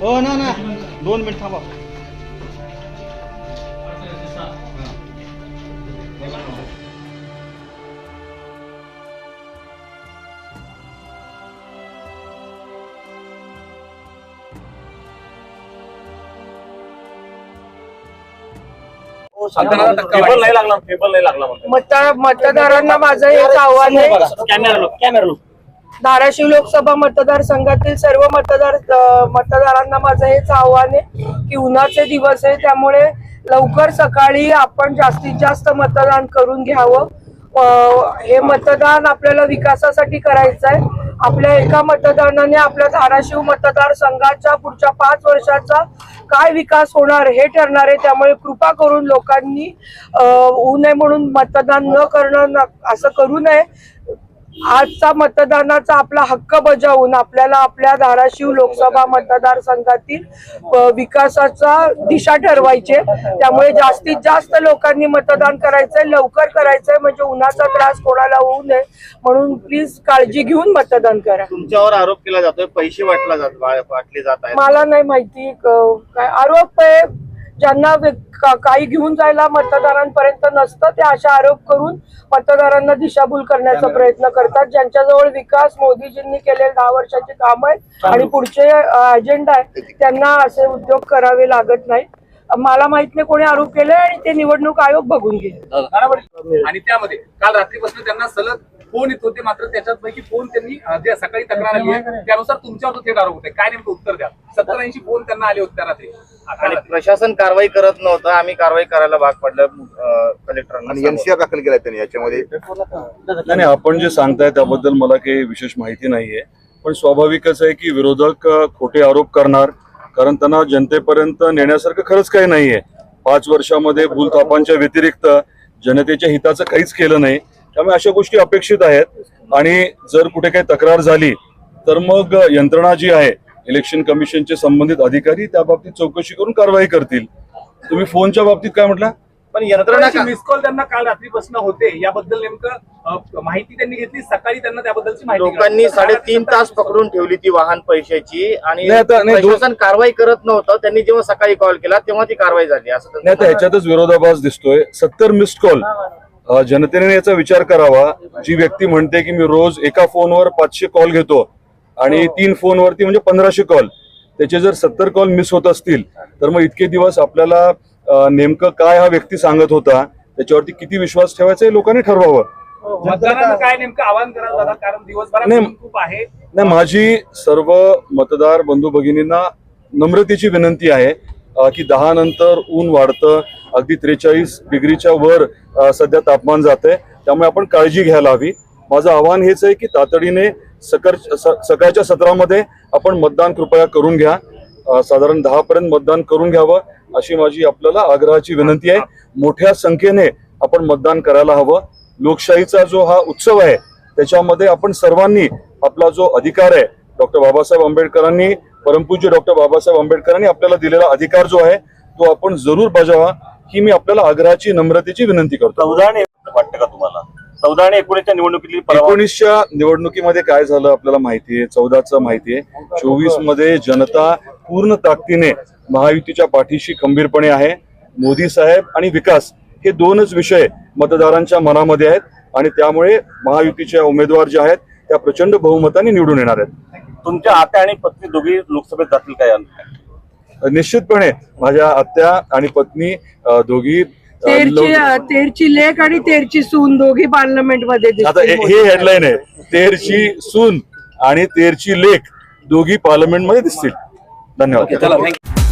हो ना ना. दोन मिनिट थांबा. नाही लागला टेबल नाही लागला मतदारांना माझं एक आव्हान आहे. कॅमेरा लोक कॅमेरा लोक धाराशिव लोकसभा मतदारसंघातील सर्व मतदार मतदारांना माझं हेच आव्हान आहे की उन्हाचे दिवस आहे त्यामुळे लवकर सकाळी आपण जास्तीत जास्त मतदान करून घ्यावं. हे मतदान आपल्याला विकासासाठी करायचं आहे. आपल्या एका मतदानाने आपल्या धाराशिव मतदारसंघाच्या पुढच्या पाच वर्षाचा काय विकास होणार हे ठरणार आहे. त्यामुळे कृपा करून लोकांनी होऊ नये म्हणून मतदान न करणं असं करू नये. आजचा मतदानाचा आपला हक्क बजावून आपल्याला आपल्या धाराशिव लोकसभा मतदारसंघातील विकासाचा दिशा ठरवायचे. त्यामुळे जास्तीत जास्त लोकांनी मतदान करायचंय लवकर करायचंय म्हणजे उन्हाचा त्रास कोणाला होऊ नये म्हणून प्लीज काळजी घेऊन मतदान करा. तुमच्यावर आरोप केला जातोय पैसे वाटला जात वाटले जात मला नाही माहिती काय आरोप आहे ज्यांना काही घेऊन जायला मतदारांपर्यंत नसतं ते अशा आरोप करून मतदारांना दिशाभूल करण्याचा प्रयत्न करतात. ज्यांच्याजवळ विकास मोदीजींनी केलेले दहा वर्षाची काम आहेत आणि पुढचे अजेंडा आहे त्यांना असे उद्योग करावे लागत नाही मला माहीत नाही कोणी आरोप केले आणि ते निवडणूक आयोग बघून घेईल. बरोबर आणि त्यामध्ये काल रात्रीपासून त्यांना सलग फोन येत होते मात्र त्याच्यापैकी फोन त्यांनी सकाळी तक्रार आली आहे त्यानुसार तुमच्यावर तो थेट आरोप होते काय नेमकं उत्तर द्या सत्तर ऐंशी फोन त्यांना आले होते त्या रात्री. आणि. प्रशासन कारवाई करत नव्हतं आम्ही कारवाई करायला भाग पडलं कलेक्टरांना. एनसीआर दाखल केलाय त्यांनी याच्यामध्ये? नाही नाही, आपण जे सांगताय त्याबद्दल मला काही विशेष माहिती नाहीये. पण स्वाभाविकच आहे की विरोधक अ, खोटे आरोप करणार कारण त्यांना जनतेपर्यंत नेण्यासारखं खरंच काही नाहीये. पाच वर्षामध्ये भूलथापांच्या व्यतिरिक्त जनतेच्या हिताचं काहीच केलं नाही. त्यामुळे अशा गोष्टी अपेक्षित आहेत. आणि जर कुठे काही तक्रार झाली तर मग यंत्रणा जी आहे इलेक्शन कमिशनचे संबंधित अधिकारी त्या बाबतीत चौकशी करून कारवाई करतील. तुम्ही फोनच्या बाबतीत काय म्हटलं? पण यंत्रणा का- मिस कॉल त्यांना काल रात्रीपासून होते. याबद्दल नेमकं माहिती त्यांनी घेतली. सकाळी त्यांना त्याबद्दलची माहिती लोकांनी. साडेतीन तास पकडून ठेवली ती वाहन पैशाची आणि प्रशासन कारवाई करत नव्हतं. त्यांनी जेव्हा सकाळी कॉल केला तेव्हा ती कारवाई झाली. असं नाही आता ह्याच्यातच विरोधाभास दिसतोय. सत्तर मिस्ड कॉल जनतेने याचा विचार करावा. जी व्यक्ती म्हणते की मी रोज एका फोनवर पाचशे कॉल घेतो आणि तीन फोनवरती म्हणजे पंधराशे कॉल. त्याचे जर सत्तर कॉल मिस होत असतील तर मग इतके दिवस आपल्याला नेमकं काय हा व्यक्ती सांगत होता त्याच्यावरती किती विश्वास ठेवायचा हे लोकांनी ठरवावं. काय नेमकं आवाहन करायला दादा? कारण दिवसभरात नाही. माझी सर्व मतदार बंधू भगिनींना नम्रतेची विनंती आहे की दहा नंतर ऊन वाढतं अगदी त्रेचाळीस डिग्रीच्या वर सध्या तापमान जात आहे त्यामुळे आपण काळजी घ्यायला हवी. माझं आव्हान हेच आहे की तातडीने सकर सकाळच्या सत्रामध्ये आपण मतदान कृपया करून घ्या. साधारण दहा पर्यंत मतदान करून घ्यावं अशी माझी आपल्याला आग्रहाची विनंती आहे. मोठ्या संख्येने आपण मतदान करायला हवं. लोकशाहीचा जो हा उत्सव आहे त्याच्यामध्ये आपण सर्वांनी आपला जो अधिकार आहे डॉक्टर बाबासाहेब आंबेडकरांनी परमपूज्य डॉक्टर बाबासाहेब आंबेडकरांनी आपल्याला दिलेला अधिकार जो आहे तो आपण जरूर बजावा. ही मी आपल्याला आग्रहाची नम्रतेची विनंती करतो. उदाहरण आणि वाटतं का तुम्हाला? चौदा आणि एकोणीसच्या निवडणुकीतली एकोणीसच्या निवडणुकीमध्ये काय झालं आपल्याला माहिती आहे चौदाचं माहिती आहे चोवीसमध्ये जनता पूर्ण ताकदीने महायुतीच्या पाठीशी खंबीरपणे आहे. मोदी साहेब आणि विकास हे दोनच विषय मतदारांच्या मनामध्ये आहेत आणि त्यामुळे महायुतीच्या उमेदवार जे आहेत त्या प्रचंड बहुमताने निवडून येणार आहेत. तुमच्या आत्या आणि पत्नी दोघी लोकसभेत जातील काय? निश्चितपणे माझ्या आत्या आणि पत्नी अ, दोघी तेरची तेरची लेख आणि तेरची सून दोघी पार्लमेंटमध्ये आता हे दिसतील. हे हेडलाईन आहे. तेरची सून आणि तेरची लेख दोघी पार्लमेंटमध्ये दिसतील. धन्यवाद. चला थँक्यू